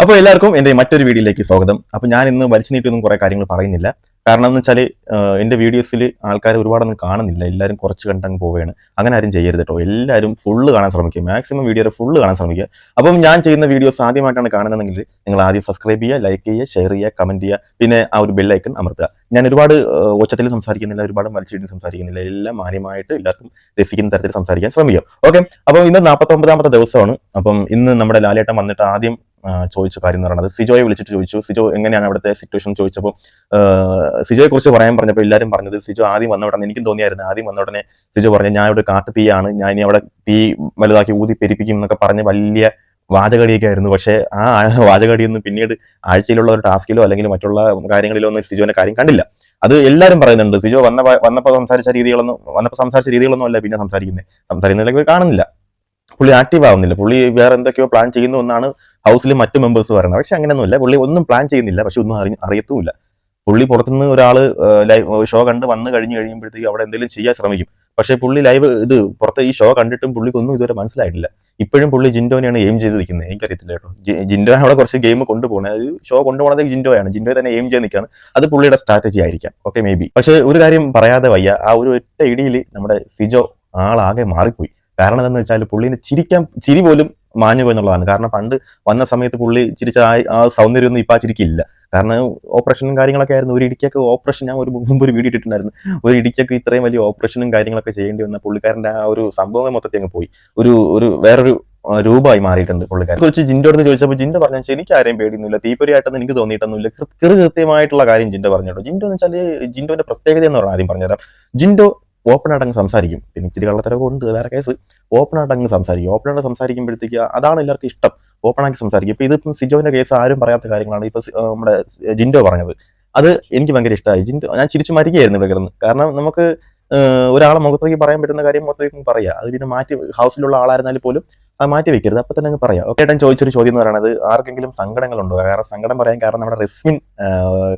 അപ്പോൾ എല്ലാവർക്കും എന്റെ മറ്റൊരു വീഡിയോയിലേക്ക് സ്വാഗതം. അപ്പോൾ ഞാൻ ഇന്ന് വലിച്ചു നീട്ടിയൊന്നും കുറേ കാര്യങ്ങൾ പറയുന്നില്ല. കാരണം എന്ന് വെച്ചാൽ എന്റെ വീഡിയോസിൽ ആൾക്കാർ ഒരുപാടൊന്നും കാണുന്നില്ല. എല്ലാവരും കുറച്ച് കണ്ടങ്ങ് പോവുകയാണ്. അങ്ങനെ ആരും ചെയ്യരുത് കേട്ടോ എല്ലാവരും ഫുള്ള് കാണാൻ ശ്രമിക്കുക. മാക്സിമം വീഡിയോ ഫുള്ള് കാണാൻ ശ്രമിക്കുക. അപ്പം ഞാൻ ചെയ്യുന്ന വീഡിയോസ് ആദ്യമായിട്ടാണ് കാണുന്നതെങ്കിൽ നിങ്ങൾ ആദ്യം സബ്സ്ക്രൈബ് ചെയ്യുക ലൈക്ക് ചെയ്യുക ഷെയർ ചെയ്യുക കമന്റ് ചെയ്യുക. പിന്നെ ആ ഒരു ബെല്ലൈക്കൺ അമർത്തുക. ഞാൻ ഒരുപാട് ഒച്ചത്തിൽ സംസാരിക്കുന്നില്ല ഒരുപാട് വലിച്ചിട്ട് സംസാരിക്കുന്നില്ല. എല്ലാം മാന്യമായിട്ട് എല്ലാവർക്കും രസിക്കുന്ന തരത്തിൽ സംസാരിക്കാൻ ശ്രമിക്കുക. ഓക്കെ അപ്പം ഇന്ന് നാൽപ്പത്തൊമ്പതാമത്തെ ദിവസമാണ്. അപ്പം ഇന്ന് നമ്മുടെ ലാലേട്ടൻ വന്നിട്ട് ആദ്യം ചോദിച്ച കാര്യം എന്ന് പറയുന്നത് സിജോയെ വിളിച്ചിട്ട് ചോദിച്ചു. സിജോ എങ്ങനെയാണ് അവിടുത്തെ സിറ്റുവേഷൻ ചോദിച്ചപ്പോൾ സിജോയെ കുറിച്ച് പറയാൻ പറഞ്ഞപ്പോൾ എല്ലാവരും പറഞ്ഞത് സിജോ ആദ്യം വന്ന ഉടനെ എനിക്കും തോന്നിയായിരുന്നു. ആദ്യം വന്ന ഉടനെ സിജോ പറഞ്ഞു ഞാൻ ഇവിടെ കാട്ടു തീയാണ്. ഞാൻ ഇനി അവിടെ തീ വലുതാക്കി ഊതി പെരിപ്പിക്കും എന്നൊക്കെ പറഞ്ഞ് വലിയ വാചകടിയൊക്കെ ആയിരുന്നു. പക്ഷേ ആ വാചകടിയൊന്നും പിന്നീട് ആഴ്ചയിലുള്ള ഒരു ടാസ്കിലോ അല്ലെങ്കിൽ മറ്റുള്ള കാര്യങ്ങളിലോ ഒന്നും സിജോന്റെ കാര്യം കണ്ടില്ല. അത് എല്ലാവരും പറയുന്നുണ്ട്. സിജോ വന്ന വന്നപ്പോൾ സംസാരിച്ച രീതികളൊന്നും വന്നപ്പോൾ സംസാരിച്ച രീതികളൊന്നും അല്ല പിന്നെ സംസാരിക്കുന്നത്. സംസാരിക്കുന്നില്ലെങ്കിൽ കാണുന്നില്ല. പുള്ളി ആക്റ്റീവ് ആവുന്നില്ല. പുള്ളി വേറെ എന്തൊക്കെയോ പ്ലാൻ ചെയ്യുന്നു എന്നാണ് ഹൗസിൽ മറ്റു മെമ്പേഴ്സ് വരണം. പക്ഷെ അങ്ങനെയൊന്നുമില്ല. പുള്ളി ഒന്നും പ്ലാൻ ചെയ്യുന്നില്ല. പക്ഷെ ഒന്നും അറി അറിയത്തുമില്ല. പുള്ളി പുറത്തുനിന്ന് ഒരാൾ ഷോ കണ്ട് വന്ന് കഴിഞ്ഞ് കഴിയുമ്പോഴത്തേക്ക് അവിടെ എന്തെങ്കിലും ചെയ്യാൻ ശ്രമിക്കും. പക്ഷേ പുള്ളി ലൈവ് ഇത് പുറത്തെ ഈ ഷോ കണ്ടിട്ടും പുള്ളിക്കൊന്നും ഇതുവരെ മനസ്സിലായിട്ടില്ല. ഇപ്പോഴും പുള്ളി ജിൻഡോനെയാണ് എയിം ചെയ്തിരിക്കുന്നത്. എനിക്കറിയത്തില്ല കേട്ടോ ജിൻഡോ അവിടെ കുറച്ച് ഗെയിം കൊണ്ടുപോകണത് അത് ഷോ കൊണ്ടുപോകണത് ജിൻഡോയാണ്. ജിൻഡോ തന്നെ എയിം ചെയ്ത് നിൽക്കുകയാണ്. അത് പുള്ളിയുടെ സ്ട്രാറ്റജി ആയിരിക്കാം. ഓക്കെ മേ ബി പക്ഷേ ഒരു കാര്യം പറയാതെ വയ്യ. ആ ഒരു ഒറ്റ ഇടിയിൽ നമ്മുടെ സിജോ ആളാകെ മാറിപ്പോയി. കാരണം എന്താണെന്ന് വെച്ചാൽ പുള്ളീനെ ചിരിക്കാൻ ചിരി പോലും മാഞ്ഞു പോയെന്നുള്ളതാണ്. കാരണം പണ്ട് വന്ന സമയത്ത് പുള്ളി ചിരിച്ച ആ സൗന്ദര്യം സൗന്ദര്യമൊന്നും ഇപ്പം ആ ചിരിക്കില്ല. കാരണം ഓപ്പറേഷനും കാര്യങ്ങളൊക്കെ ആയിരുന്നു. ഒരു ഇടിക്കൊക്കെ ഓപ്പറേഷൻ ഞാൻ ഒരു മുമ്പ് ഒരു വീഡിയോ ഇട്ടിട്ടുണ്ടായിരുന്നു. ഒരു ഇടിക്കൊക്കെ ഇത്രയും വലിയ ഓപ്പറേഷനും കാര്യങ്ങളൊക്കെ ചെയ്യേണ്ടി വന്ന പുള്ളിക്കാരന്റെ ആ ഒരു സംഭവം മൊത്തത്തിൽ അങ്ങ് പോയി. ഒരു ഒരു വേറൊരു രൂപമായി മാറിയിട്ടുണ്ട് പുള്ളിക്കാരൻ. കുറിച്ച് ജിൻഡോടുന്ന് ചോദിച്ചപ്പോൾ ജിൻഡ പറഞ്ഞു എനിക്ക് ആരെയും പേടിയൊന്നുമില്ല. തീപ്പൊരിയായിട്ടൊന്നും എനിക്ക് തോന്നിയിട്ടൊന്നുമില്ല. കൃത്യമായിട്ടുള്ള കാര്യം ജിൻഡ പറഞ്ഞു ജിൻഡോ എന്ന് വെച്ചാൽ ജിൻഡോന്റെ പ്രത്യേകത എന്ന് പറഞ്ഞാൽ ആദ്യം പറഞ്ഞുതരാം. ജിൻഡോ ഓപ്പൺ ആയിട്ട് അങ്ങ് സംസാരിക്കും. പിന്നെ ഇച്ചിരി കള്ളത്തരവ് ഉണ്ട് വേറെ കേസ് ഓപ്പൺ ആയിട്ട് അങ്ങ് സംസാരിക്കും. ഓപ്പൺ ആയിട്ട് സംസാരിക്കുമ്പോഴത്തേക്ക് അതാണ് എല്ലാവർക്കും ഇഷ്ടം. ഓപ്പൺ ആക്കി സംസാരിക്കും. ഇപ്പൊ ഇതിപ്പം സിജോവിന്റെ കേസ് ആരും പറയാത്ത കാര്യങ്ങളാണ്. ഇപ്പൊ നമ്മുടെ ജിൻഡോ പറഞ്ഞത്. അത് എനിക്ക് ഭയങ്കര ഇഷ്ടമായി. ജിൻഡോ ഞാൻ ചിരിച്ചു മരിക്കുകയായിരുന്നു ഇവിടെ കിടന്ന്. കാരണം നമുക്ക് ഒരാളെ മുഖത്തേക്ക് പറയാൻ പറ്റുന്ന കാര്യം മുഖത്തേക്ക് പറയാം. അത് പിന്നെ മാറ്റി ഹൗസിലുള്ള ആളായിരുന്നാലും പോലും അത് മാറ്റി വെക്കരുത്. അപ്പൊ തന്നെ അങ്ങ് പറയാം. ഓക്കെ ഏട്ടൻ ചോദിച്ചൊരു ചോദ്യം എന്ന് പറയുന്നത് ആർക്കെങ്കിലും സങ്കടങ്ങളുണ്ടോ? കാരണം സങ്കടം പറയാൻ കാരണം നമ്മുടെ റെസ്മിൻ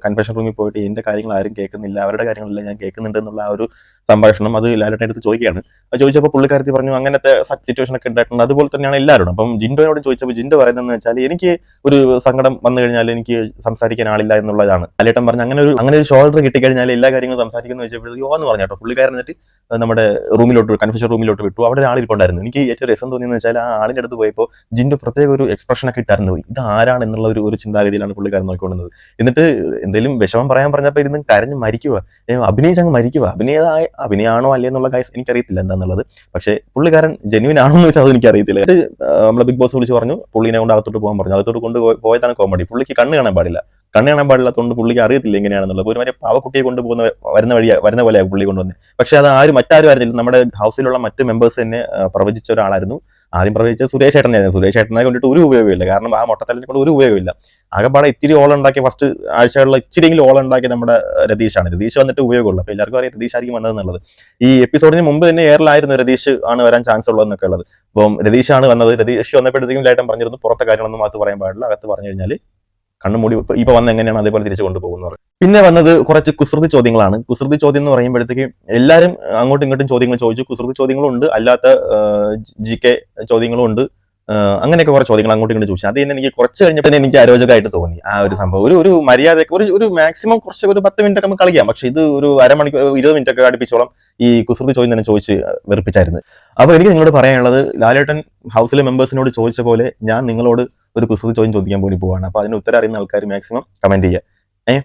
കൺഫെഷൻ റൂമിൽ പോയിട്ട് എന്റെ കാര്യങ്ങൾ ആരും കേൾക്കുന്നില്ല. അവരുടെ കാര്യങ്ങളെല്ലാം ഞാൻ കേൾക്കുന്നുണ്ട് എന്നുള്ള ആ ഒരു സംഭാഷണം അത് ലാലേട്ടൻ അടുത്ത് ചോദിക്കുകയാണ്. അത് ചോദിച്ചപ്പോൾ പുള്ളിക്കാരത്തി പറഞ്ഞു അങ്ങനത്തെ സിറ്റുവേഷൻ ഒക്കെ ഉണ്ടായിട്ടുണ്ട്. അതുപോലെ തന്നെയാണ് എല്ലാവരോടും. അപ്പം ജിൻഡോയോട് ചോദിച്ചപ്പോൾ ജിൻഡോ പറയുന്നതെന്ന് വെച്ചാൽ എനിക്ക് ഒരു സങ്കടം വന്നു കഴിഞ്ഞാൽ എനിക്ക് സംസാരിക്കാൻ ആളില്ല എന്നുള്ളതാണ്. ലാലേട്ടൻ പറഞ്ഞു അങ്ങനെ ഒരു അങ്ങനെ ഒരു ഷോൾഡർ കിട്ടിക്കഴിഞ്ഞാൽ എല്ലാ കാര്യങ്ങളും സംസാരിക്കുന്നു ചോദിച്ചപ്പോൾ യോ എന്ന് പറഞ്ഞു കേട്ടോ. പുള്ളിക്കാരൻ എന്നിട്ട് നമ്മുടെ റൂമിലോട്ട് കൺഫ്യൂഷൻ റൂമിലോട്ട് വിട്ടു. അവിടെ ഒരാൾ ഇരിപ്പുണ്ടായിരുന്നു എനിക്ക് ഏറ്റവും രസം തോന്നിയെന്ന് വെച്ചാൽ ആ ആളിന്റെ അടുത്ത് പോയപ്പോൾ ജിൻഡോ പ്രത്യേക ഒരു എക്സ്പ്രഷൻ ഒക്കെ ഇട്ടായിരുന്നു. ഇത് ആരാണ് എന്നുള്ള ഒരു ഒരു ചിന്താഗതിയിലാണ് പുള്ളിക്കാരൻ നോക്കിക്കൊണ്ടിരുന്നത്. എന്നിട്ട് എന്തെങ്കിലും വിഷമം പറയാൻ പറഞ്ഞപ്പോൾ ഇരുന്ന് കരഞ്ഞ് മരിക്കുക അഭിനയിച്ച് അങ്ങ് മരിക്കുക അഭിനേതായ അഭിനയാണോ അല്ലേ എന്നുള്ള കാര്യം എനിക്കറിയത്തില്ല എന്താന്നുള്ളത്. പക്ഷേ പുള്ളിക്കാരൻ ജെന്യൂൻ ആണോ എന്ന് വെച്ചാൽ അത് എനിക്കറിയത്തില്ല നമ്മളെ ബിഗ് ബോസ് വിളിച്ച് പറഞ്ഞു പുള്ളിനെ കൊണ്ട് അകത്തോട്ട് പോകാൻ പറഞ്ഞു. അകത്തോട്ട് കൊണ്ട് പോയ- പോയതാണ് കോമഡി പുള്ളിക്ക് കണ്ണ് കാണാൻ പാടില്ല. കണ്ണ് കാണാൻ പാടില്ലാത്തതുകൊണ്ട് പുള്ളിക്ക് അറിയത്തില്ല എങ്ങനെയാണെന്നുള്ളത്. ഒരു മറ്റേ പാവക്കുട്ടിയെ കൊണ്ടുപോകുന്ന വരുന്ന വഴിയ വരുന്ന പോലെയാണ് പുള്ളി കൊണ്ടുവന്നത് പക്ഷേ അത് ആരും മറ്റാരും ആയിരുന്നില്ല നമ്മുടെ ഹൗസിലുള്ള മറ്റ് മെമ്പേഴ്സ് തന്നെ പ്രവചിച്ച ഒരാളായിരുന്നു. ആദ്യം പ്രവചിച്ച സുരേഷ് ഏട്ടനായിരുന്നു. സുരേഷ് ഏട്ടനെ കൊണ്ടിട്ട് ഒരു ഉപയോഗമില്ല കാരണം ആ മൊട്ടത്തലിനെ കൊണ്ട് ഒരു ഉപയോഗമില്ല ആകെപ്പാടെ ഇത്തിരി ഓളം ഉണ്ടാക്കിയ ഫസ്റ്റ് ആഴ്ചകളിൽ ഇച്ചിരിയെങ്കിലും ഓളം ഉണ്ടാക്കിയ നമ്മുടെ രതീഷ് രതീഷാണ്. രതീഷ് വന്നിട്ട് ഉപയോഗമുള്ളൂ. അപ്പോൾ എല്ലാവർക്കും അറിയാം രതീഷ് ആയിരിക്കും വന്നതെന്നുള്ളത്. ഈ എപ്പിസോഡിന് മുമ്പ് തന്നെ എയറിലായിരുന്നു രതീഷ് ആണ് വരാൻ ചാൻസ് ഉള്ളതെന്നൊക്കെ ഉള്ളത്. അപ്പം രതീഷാണ് വന്നത്. രതീഷ് വന്നപ്പോഴത്തേക്കും ലേട്ടൻ പറഞ്ഞിരുന്നു പുറത്തെ കാര്യങ്ങളൊന്നും അകത്ത് പറയാൻ പാടില്ല. അകത്ത് പറഞ്ഞു കഴിഞ്ഞാൽ കണ്ണുമൂടി മൂടി ഇപ്പൊ വന്ന എങ്ങനെയാണ് അതേപോലെ തിരിച്ചു കൊണ്ടുപോകുന്നത് പിന്നെ വന്നത് കുറച്ച് കുസൃതി ചോദ്യങ്ങളാണ്. കുസൃതി ചോദ്യം എന്ന് പറയുമ്പോഴത്തേക്ക് എല്ലാവരും അങ്ങോട്ടും ഇങ്ങോട്ടും ചോദ്യങ്ങൾ ചോദിച്ചു. കുസൃതി ചോദ്യങ്ങളും ഉണ്ട് അല്ലാത്ത ജി കെ ചോദ്യങ്ങളും ഉണ്ട് അങ്ങനെയൊക്കെ കുറെ ചോദ്യങ്ങൾ അങ്ങോട്ടും ഇങ്ങോട്ടും ചോദിച്ചു. അത് തന്നെ എനിക്ക് കുറച്ച് കഴിഞ്ഞപ്പോൾ എനിക്ക് അരോചകമായിട്ട് തോന്നി. ആ ഒരു സംഭവം. ഒരു ഒരു മര്യാദ ഒരു ഒരു മാക്സിമം കുറച്ച് ഒരു പത്ത് മിനിറ്റ് ഒക്കെ നമുക്ക് കളിക്കാം. പക്ഷെ ഇത് ഒരു അരമണിക്കൂർ ഇരുപത് മിനിറ്റ് ഒക്കെ അടുപ്പിച്ചോളം ഈ കുസൃതി ചോദ്യം തന്നെ ചോദിച്ച് വെറുപ്പിച്ചായിരുന്നു. അപ്പോൾ എനിക്ക് നിങ്ങളോട് പറയാനുള്ളത് ലാലേട്ടൻ ഹൗസിലെ മെമ്പേഴ്സിനോട് ചോദിച്ച പോലെ ഞാൻ നിങ്ങളോട് ഒരു കുസൃതി ചോദ്യം ചോദിക്കാൻ പോലും പോവാണ്. അപ്പോൾ അതിന് ഉത്തരം അറിയുന്ന ആൾക്കാർ മാക്സിമം കമന്റ് ചെയ്യുക. ഏഹ്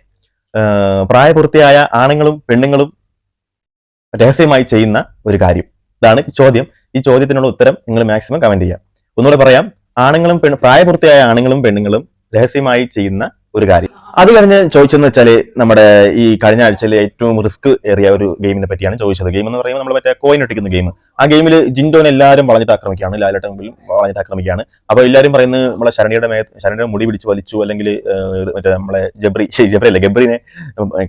പ്രായപൂർത്തിയായ ആണുങ്ങളും പെണ്ണുങ്ങളും രഹസ്യമായി ചെയ്യുന്ന ഒരു കാര്യം. ഇതാണ് ചോദ്യം. ഈ ചോദ്യത്തിനുള്ള ഉത്തരം നിങ്ങൾ മാക്സിമം കമന്റ് ചെയ്യുക. ഒന്നുകൂടെ പറയാം. ആണുങ്ങളും പെണ്ണ് പ്രായപൂർത്തിയായ ആണുങ്ങളും പെണ്ണുങ്ങളും രഹസ്യമായി ചെയ്യുന്ന ഒരു കാര്യം. അത് കഴിഞ്ഞ് ചോദിച്ചെന്ന് വെച്ചാൽ നമ്മുടെ ഈ കഴിഞ്ഞ ആഴ്ചയിൽ ഏറ്റവും റിസ്ക് ഏറിയ ഒരു ഗെയിമിനെ പറ്റിയാണ് ചോദിച്ചത്. ഗെയിം എന്ന് പറയുമ്പോൾ നമ്മൾ മറ്റേ കോയിൻ ഒട്ടിക്കുന്ന ഗെയിം ആ ഗെയിമിൽ ജിൻഡോനെ എല്ലാവരും വളഞ്ഞിട്ട് ആക്രമിക്കുകയാണ് ലാലേട്ടൻ മുമ്പിൽ വളഞ്ഞിട്ട് ആക്രമിക്കുകയാണ്. അപ്പൊ എല്ലാവരും പറയുന്നത് നമ്മളെ ശരണിയുടെ മേ ശരണിയുടെ മുടി പിടിച്ച് വലിച്ചു അല്ലെങ്കിൽ മറ്റേ നമ്മളെ ജബ്രി ജബ്രി അല്ലേ ഗബ്രിനെ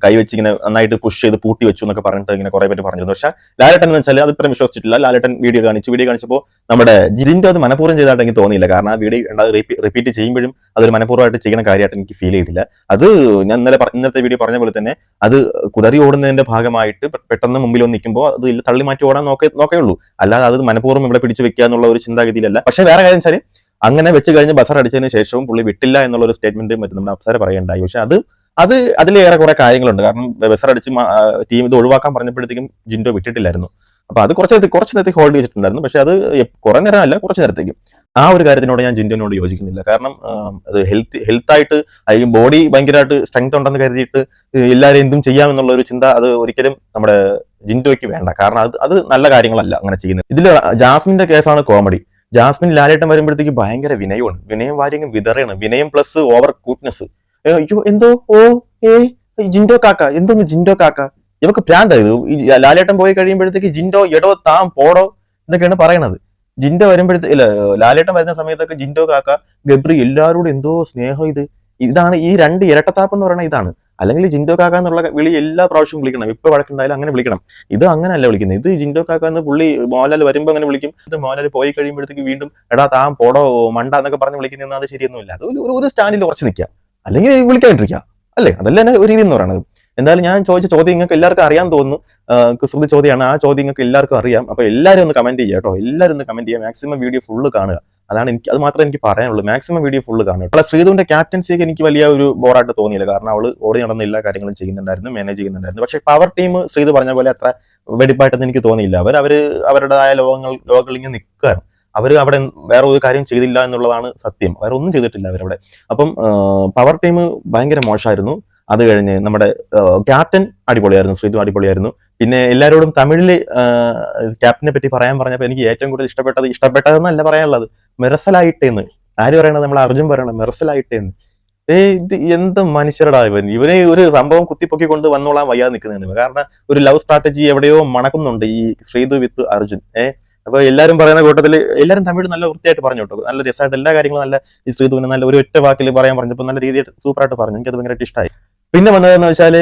കൈവച്ച് ഇങ്ങനെ നന്നായിട്ട് പുഷ് ചെയ്ത് പൂട്ടി വെച്ചു എന്നൊക്കെ പറഞ്ഞിട്ട് ഇങ്ങനെ കുറെ പേര് പറഞ്ഞിരുന്നു. പക്ഷേ ലാലേട്ടൻ എന്ന് വെച്ചാൽ അത് ഇത്രയും വിശ്വസിച്ചിട്ടില്ല. ലാലേട്ടൻ വീഡിയോ കാണിച്ചു. വീഡിയോ കാണിച്ചപ്പോൾ നമ്മുടെ ജിൻഡോ അത് മനഃപൂർവം ചെയ്തതായിട്ട് എനിക്ക് തോന്നിയില്ല. കാരണം ആ വീഡിയോ ഉണ്ടാകും റിപ്പീറ്റ് ചെയ്യുമ്പോഴും അതൊരു മനഃപൂർവമായിട്ട് ചെയ്യുന്ന കാര്യമായിട്ട് എനിക്ക് ഫീൽ ചെയ്തില്ല. അത് ഞാൻ ഇന്നലെ ഇന്നത്തെ വീഡിയോ പറഞ്ഞ പോലെ തന്നെ അത് കുതറി ഓടുന്നതിന്റെ ഭാഗമായിട്ട് പെട്ടെന്ന് മുമ്പിൽ വന്ന് നിൽക്കുമ്പോൾ അത് തള്ളി മാറ്റി ഓടാൻ നോക്കേ നോക്കേ ഉള്ളൂ. അല്ലാതെ അത് മനഃപൂർവം ഇവിടെ പിടിച്ചു വെക്കുക എന്നുള്ള ഒരു ചിന്താഗതിയിലല്ല. പക്ഷെ വേറെ കാര്യം വെച്ചാൽ അങ്ങനെ വെച്ച് കഴിഞ്ഞ് ബസർ അടിച്ചതിന് ശേഷവും പുള്ളി വിട്ടില്ല എന്നുള്ള ഒരു സ്റ്റേറ്റ്മെന്റ് മറ്റു നമ്മുടെ അപ്സര പറയുണ്ടായി പക്ഷെ അത് അത് അതിലേറെ കുറെ കാര്യങ്ങളുണ്ട്. കാരണം ബസർ അടിച്ച് ടീം ഇത് ഒഴിവാക്കാൻ പറഞ്ഞപ്പോഴത്തേക്കും ജിൻഡോ വിട്ടിട്ടില്ലായിരുന്നു. അപ്പൊ അത് കുറച്ച് കുറച്ച് നേരത്തേക്ക് ഹോൾഡ് ചെയ്തിട്ടുണ്ടായിരുന്നു. പക്ഷെ അത് കുറെ നേരം അല്ല കുറച്ച് നേരത്തേക്കും. ആ ഒരു കാര്യത്തിനോട് ഞാൻ ജിൻഡോനോട് യോജിക്കുന്നില്ല. കാരണം അത് ഹെൽത്ത് ഹെൽത്ത് ആയിട്ട് അല്ലെങ്കിൽ ബോഡി ഭയങ്കരമായിട്ട് സ്ട്രെങ്ത് ഉണ്ടെന്ന് കരുതിയിട്ട് എല്ലാവരും എന്തും ചെയ്യാമെന്നുള്ള ഒരു ചിന്ത അത് ഒരിക്കലും നമ്മുടെ ജിൻഡോയ്ക്ക് വേണ്ട. കാരണം അത് അത് നല്ല കാര്യങ്ങളല്ല അങ്ങനെ ചെയ്യുന്നത്. ഇതിൽ ജാസ്മിന്റെ കേസാണ് കോമഡി. ജാസ്മിൻ ലാലേട്ടൻ വരുമ്പോഴത്തേക്ക് ഭയങ്കര വിനയമാണ്. വിനയം വാര്യങ്ങ് വിതറയാണ്. വിനയം പ്ലസ് ഓവർ ക്യൂട്ട്നെസ് അയ്യോ എന്തോ? ഓ ഏ ജിൻഡോ കാക്ക. എന്തോന്ന് ജിൻഡോ കാക്ക? ഇവക്ക് പ്രാന്തായത് ലാലേട്ടൻ പോയി കഴിയുമ്പോഴത്തേക്ക് ജിൻഡോ എടോ താൻ പോടോ എന്നൊക്കെയാണ് പറയണത്. ജിൻഡോ വരുമ്പോഴത്തെ ഇല്ല ലാലേട്ടൻ വരുന്ന സമയത്തൊക്കെ ജിൻഡോ കാക്ക ഗബ്രി എല്ലാവരോടും എന്തോ സ്നേഹം ഇത്. ഇതാണ് ഈ രണ്ട് ഇരട്ടത്താപ്പ് എന്ന് പറയുന്നത് ഇതാണ്. അല്ലെങ്കിൽ ജിൻഡോ കാക്ക എന്നുള്ള വിളി എല്ലാ പ്രാവശ്യവും വിളിക്കണം. ഇപ്പൊ വഴക്കുണ്ടായാലും അങ്ങനെ വിളിക്കണം. ഇത് അങ്ങനെ അല്ല വിളിക്കുന്നത്. ഇത് ജിൻഡോ കാക്ക എന്ന് പുള്ളി മോഹൻലാൽ വരുമ്പോ അങ്ങനെ വിളിക്കും. ഇത് മോഹൻലാൽ പോയി കഴിയുമ്പോഴത്തേക്ക് വീണ്ടും എടാ താൻ പോടോ മണ്ട എന്നൊക്കെ പറഞ്ഞ് വിളിക്കുന്നത് അത് ശരിയൊന്നുമില്ല. അത് ഒരു- ഒരു സ്റ്റാൻഡിൽ ഉറച്ചു നിൽക്കുക. അല്ലെങ്കിൽ വിളിക്കാണ്ടിരിക്കുക. അല്ലേ? അതല്ല തന്നെ ഒരു രീതി എന്ന് പറയുന്നത് എന്തായാലും ഞാൻ ചോദിച്ച ചോദ്യം നിങ്ങൾക്ക് എല്ലാവർക്കും അറിയാൻ തോന്നുന്നു. കുസൃതി ചോദ്യമാണ്. ആ ചോദ്യം നിങ്ങൾക്ക് എല്ലാവർക്കും അറിയാം. അപ്പൊ എല്ലാവരും ഒന്ന് കമന്റ് ചെയ്യുക കേട്ടോ. എല്ലാവരും ഒന്ന് കമന്റ് ചെയ്യുക. മാക്സിമം വീഡിയോ ഫുള്ള് കാണുക. അതാണ് എനിക്ക് അത് മാത്രമേ എനിക്ക് പറയാനുള്ളൂ. മാക്സിമം വീഡിയോ ഫുള്ള് കാണും അപ്പോൾ ശ്രീധുവിന്റെ ക്യാപ്റ്റൻസിക്ക് എനിക്ക് വലിയ ഒരു ബോറായിട്ട് തോന്നിയില്ല. കാരണം അവൾ ഓടി നടന്ന എല്ലാ കാര്യങ്ങളും ചെയ്യുന്നുണ്ടായിരുന്നു മാനേജ് ചെയ്യുന്നുണ്ടായിരുന്നു. പക്ഷേ പവർ ടീം ശ്രീധു പറഞ്ഞ പോലെ അത്ര വെടിപ്പായിട്ടൊന്നും എനിക്ക് തോന്നിയില്ല. അവർ അവർ അവരുടേതായ ലോകങ്ങൾ ലോകങ്ങളിൽ ഇങ്ങനെ നിൽക്കുകയാണ്. അവർ അവിടെ വേറെ ഒരു കാര്യം ചെയ്തില്ല എന്നുള്ളതാണ് സത്യം. വേറെ ഒന്നും ചെയ്തിട്ടില്ല അവരവിടെ. അപ്പം പവർ ടീം ഭയങ്കര മോശമായിരുന്നു. അത് കഴിഞ്ഞ് നമ്മുടെ ക്യാപ്റ്റൻ അടിപൊളിയായിരുന്നു ശ്രീധു അടിപൊളിയായിരുന്നു. പിന്നെ എല്ലാരോടും തമിഴിൽ ക്യാപ്റ്റനെ പറ്റി പറയാൻ പറഞ്ഞപ്പോൾ എനിക്ക് ഏറ്റവും കൂടുതൽ ഇഷ്ടപ്പെട്ടത് ഇഷ്ടപ്പെട്ടതെന്നല്ല പറയാനുള്ളത് മെറസലായിട്ടേന്ന്. ആര് പറയണത്? നമ്മൾ അർജുൻ പറയണത് മെറസലായിട്ടേന്ന്. ഏ ഇത് എന്ത് മനുഷ്യരടാ ഇവൻ. ഇവനെ ഒരു സംഭവം കുത്തിപ്പൊക്കി കൊണ്ട് വന്നോളാൻ വയ്യാതെ നിൽക്കുന്നതാണ് കാരണം ഒരു ലവ് സ്ട്രാറ്റജി എവിടെയോ മണക്കുന്നുണ്ട് ഈ ശ്രീതു വിത്ത് അർജുൻ. ഏ അപ്പൊ എല്ലാരും പറയുന്ന കൂട്ടത്തിൽ എല്ലാരും തമിഴ് നല്ല വൃത്തിയായിട്ട് പറഞ്ഞു കേട്ടോ. നല്ല രസമായിട്ട് എല്ലാ കാര്യങ്ങളും നല്ല ഈ ശ്രീതുവിനെ നല്ല ഒരു ഒറ്റ വാക്കിൽ പറയാൻ പറഞ്ഞപ്പോൾ നല്ല രീതിയിൽ സൂപ്പറായിട്ട് പറഞ്ഞു. എനിക്കത് ഭയങ്കരമായിട്ട് ഇഷ്ടമായി പിന്നെ വന്നതെന്ന് വെച്ചാൽ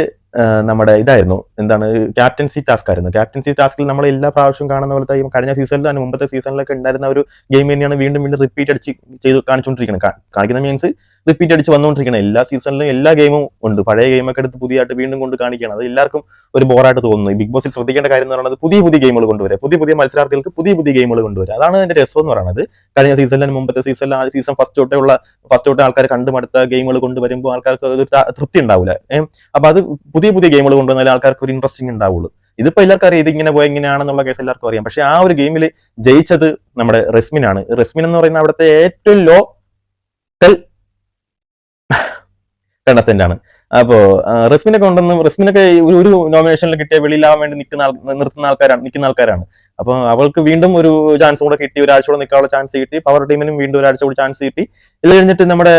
നമ്മുടെ ഇതായിരുന്നു. എന്താണ് ക്യാപ്റ്റൻസി ടാസ്ക് ആയിരുന്നു. ക്യാപ്റ്റൻസി ടാസ്കിൽ നമ്മൾ എല്ലാ പ്രാവശ്യം കാണുന്ന പോലത്തെ കഴിഞ്ഞ സീസണിലും അതിന് മുമ്പത്തെ സീസണിലൊക്കെ ഉണ്ടായിരുന്ന ഒരു ഗെയിം തന്നെയാണ് വീണ്ടും വീണ്ടും റിപ്പീറ്റ് അടിച്ച് ചെയ്ത് കാണിച്ചുകൊണ്ടിരിക്കുന്നത്. കാണിക്കുന്ന മീൻസ് റിപ്പീറ്റ് അടിച്ച് വന്നുകൊണ്ടിരിക്കണം. എല്ലാ സീസണിലും എല്ലാ ഗെയിമും ഉണ്ട്. പഴയ ഗെയിമൊക്കെ എടുത്ത് പുതിയതായിട്ട് വീണ്ടും കൊണ്ട് കാണിക്കണം അത് എല്ലാവർക്കും ഒരു ബോറായിട്ട് തോന്നുന്നു. ഈ ബിഗ് ബോസിൽ ശ്രദ്ധിക്കേണ്ട കാര്യം എന്ന് പറയുന്നത് പുതിയ പുതിയ ഗെയിമുകൾ കൊണ്ടുവരിക. പുതിയ പുതിയ മത്സരാർത്ഥികൾക്ക് പുതിയ പുതിയ ഗെയിമുകൾ കൊണ്ടുവരിക. അതാണ് എന്റെ രസം എന്ന് പറയുന്നത്. കഴിഞ്ഞ സീസണിലും മുമ്പത്തെ സീസണിൽ ആ സീസൺ ഫസ്റ്റ് തൊട്ടേ ഉള്ള ഫസ്റ്റ് തൊട്ടേ ആൾക്കാർ കണ്ടുമടുത്ത ഗെയിമുകൾ കൊണ്ടുവരുമ്പോൾ ആൾക്കാർക്ക് ഒരു തൃപ്തി ഉണ്ടാവില്ല. അപ്പൊ അത് പുതിയ പുതിയ ഗെയിമുകൾ കൊണ്ടുവന്നാൽ ആൾക്കാർക്ക് ഒരു ഇൻട്രസ്റ്റിംഗ് ഉണ്ടാവുള്ളൂ. ഇതിപ്പോ എല്ലാവർക്കും അറിയാം. ഇതിങ്ങനെ പോയ എങ്ങനെയാണെന്നുള്ള കേസ് എല്ലാവർക്കും അറിയാം. പക്ഷെ ആ ഒരു ഗെയിമിൽ ജയിച്ചത് നമ്മുടെ റെസ്മിനാണ്. റെസ്മിൻ എന്ന് പറയുന്ന അവിടുത്തെ ഏറ്റവും ലോ കണ്ടസ്റ്റന്റ് ആണ്. അപ്പോ റസ്മിനൊക്കെ ഉണ്ടെന്നും റെസ്മിനൊക്കെ ഒരു നോമിനേഷനിൽ കിട്ടിയ വെളിയിലാവാൻ വേണ്ടി നിൽക്കുന്ന നിർത്തുന്ന ആൾക്കാരാണ് നിൽക്കുന്ന ആൾക്കാരാണ്. അപ്പൊ അവൾക്ക് വീണ്ടും ഒരു ചാൻസ് കൂടെ കിട്ടി ഒരാഴ്ച കൂടെ നിൽക്കാനുള്ള ചാൻസ് കിട്ടി പവർ ടീമിനും വീണ്ടും ഒരാഴ്ച കൂടി ചാൻസ് കിട്ടി. ഇത് കഴിഞ്ഞിട്ട് നമ്മുടെ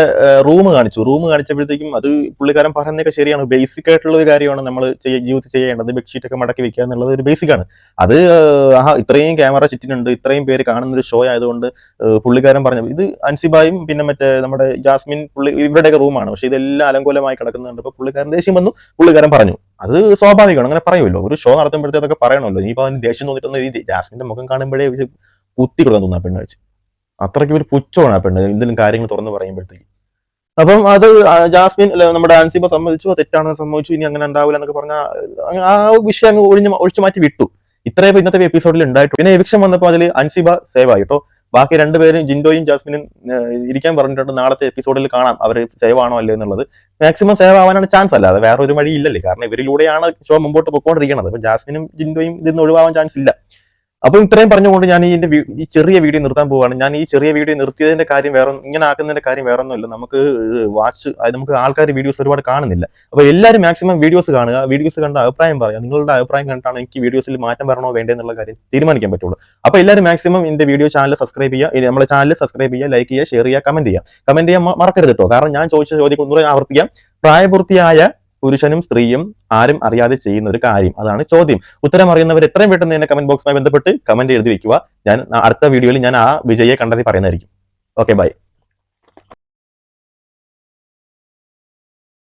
റൂം കാണിച്ചു. റൂം കാണിച്ചപ്പോഴത്തേക്കും അത് പുള്ളിക്കാരൻ പറയുന്നതൊക്കെ ശരിയാണ്. ബേസിക് ആയിട്ടുള്ള ഒരു കാര്യമാണ് നമ്മൾ ജീവിതത്തിൽ ചെയ്യേണ്ടത്. ബെഡ്ഷീറ്റ് ഒക്കെ മടക്കി വെക്കുക എന്നുള്ളത് ഒരു ബേസിക് ആണ്. അത് ആ ഇത്രയും ക്യാമറ ചുറ്റിനുണ്ട് ഇത്രയും പേര് കാണുന്ന ഒരു ഷോ ആയതുകൊണ്ട് പുള്ളിക്കാരൻ പറഞ്ഞു ഇത് അൻസിബായും പിന്നെ മറ്റേ നമ്മുടെ ജാസ്മിൻ പുള്ളി ഇവരുടെയൊക്കെ റൂമാണ് പക്ഷെ ഇതെല്ലാം അലങ്കോലമായി കിടക്കുന്നുണ്ട്. അപ്പൊ പുള്ളിക്കാരൻ ദേഷ്യം വന്നു. പുള്ളിക്കാരൻ പറഞ്ഞു അത് സ്വാഭാവികമാണ്. അങ്ങനെ പറയുമല്ലോ. ഒരു ഷോ നടത്തുമ്പോഴത്തേക്ക് അതൊക്കെ പറയണമല്ലോ. ഇനിയിപ്പോ അവന് ദേഷ്യം തോന്നിട്ടൊന്നും ഈ ജാസ്മിന്റെ മുഖം കാണുമ്പോഴേ വെച്ച് കുത്തി കൊടുക്കാൻ തോന്നാ പെണ്ണ് വെച്ച്. അത്രയ്ക്ക് ഒരു പുച്ഛമാണ് ആ പെണ്ണ്. എന്തെങ്കിലും കാര്യങ്ങൾ തുറന്ന് പറയുമ്പോഴത്തേക്ക്. അപ്പം അത് ജാസ്മിൻ നമ്മുടെ ആൻസിബ സമ്മതിച്ചു. തെറ്റാണെന്ന് സമ്മതിച്ചു. ഇനി അങ്ങനെ ഉണ്ടാവില്ല എന്നൊക്കെ പറഞ്ഞ ആ വിഷയം അങ്ങ് ഒഴിഞ്ഞ് ഒഴിച്ചു മാറ്റി വിട്ടു. ഇത്രയും ഇന്നത്തെ എപ്പിസോഡിൽ ഉണ്ടായിട്ടു പിന്നെ എവിക്ഷം വന്നപ്പോൾ അതിൽ അൻസിബ സേവ് ആയി. കേട്ടോ ബാക്കി രണ്ടുപേരും ജിൻഡോയും ജാസ്മിനും ഇരിക്കാൻ പറഞ്ഞിട്ടുണ്ട്. നാളത്തെ എപ്പിസോഡിൽ കാണാം. അവർ സേവ് ആണോ അല്ലേ എന്നുള്ളത്. മാക്സിമം സേവ് ആവാനാണ് ചാൻസ് അല്ല? അത് വേറെ ഒരു വഴി ഇല്ലല്ലേ കാരണം ഇവരിലൂടെയാണ് ഷോ മുമ്പോട്ട് പോയിക്കൊണ്ടിരിക്കുന്നത് അപ്പൊ ജാസ്മിനും ജിൻഡോയും ഇതിൽ നിന്ന് ഒഴിവാവാൻ ചാൻസ് ഇല്ല. അപ്പം ഇത്രയും പറഞ്ഞുകൊണ്ട് ഞാൻ ഈ എന്റെ ഈ ചെറിയ വീഡിയോ നിർത്താൻ പോവുകയാണ് ഞാൻ ഈ ചെറിയ വീഡിയോ നിർത്തിയതിന്റെ കാര്യം വേറെ ഇങ്ങനെ ആക്കുന്നതിന്റെ കാര്യം വേറെ ഒന്നുമില്ല. നമുക്ക് വാച്ച് നമുക്ക് ആൾക്കാർ വീഡിയോസ് ഒരുപാട് കാണുന്നില്ല. അപ്പോൾ എല്ലാവരും മാക്സിമം വീഡിയോസ് കാണുക. വീഡിയോസ് കണ്ട അഭിപ്രായം പറയുക. നിങ്ങളുടെ അഭിപ്രായം കണ്ടാണ് എനിക്ക് വീഡിയോസിൽ മാറ്റം വരണോ വേണ്ടേ എന്നുള്ള കാര്യം തീരുമാനിക്കാൻ പറ്റുള്ളൂ. അപ്പോൾ എല്ലാവരും മാക്സിമം എന്റെ വീഡിയോ ചാനൽ സബ്സ്ക്രൈബ് ചെയ്യുക. നമ്മുടെ ചാനൽ സബ്സ്ക്രൈബ് ചെയ്യുക ലൈക്ക് ചെയ്യുക ഷെയർ ചെയ്യുക കമന്റ് ചെയ്യുക. കമന്റ് ചെയ്യാൻ മറക്കരുത് കേട്ടോ കാരണം ഞാൻ ചോദിച്ച ചോദ്യം ഒന്നുകൂടെ ആവർത്തിക്കാം. പ്രായപൂർത്തിയായ പുരുഷനും സ്ത്രീയും ആരും അറിയാതെ ചെയ്യുന്ന ഒരു കാര്യം. അതാണ് ചോദ്യം. ഉത്തരം അറിയുന്നവർ എത്രയും പെട്ടെന്ന് തന്നെ കമന്റ് ബോക്സുമായി ബന്ധപ്പെട്ട് കമന്റ് എഴുതി വെക്കുക. ഞാൻ അടുത്ത വീഡിയോയിൽ ഞാൻ ആ വിജയെ കണ്ടെത്തി പറയുന്നതായിരിക്കും. Okay bye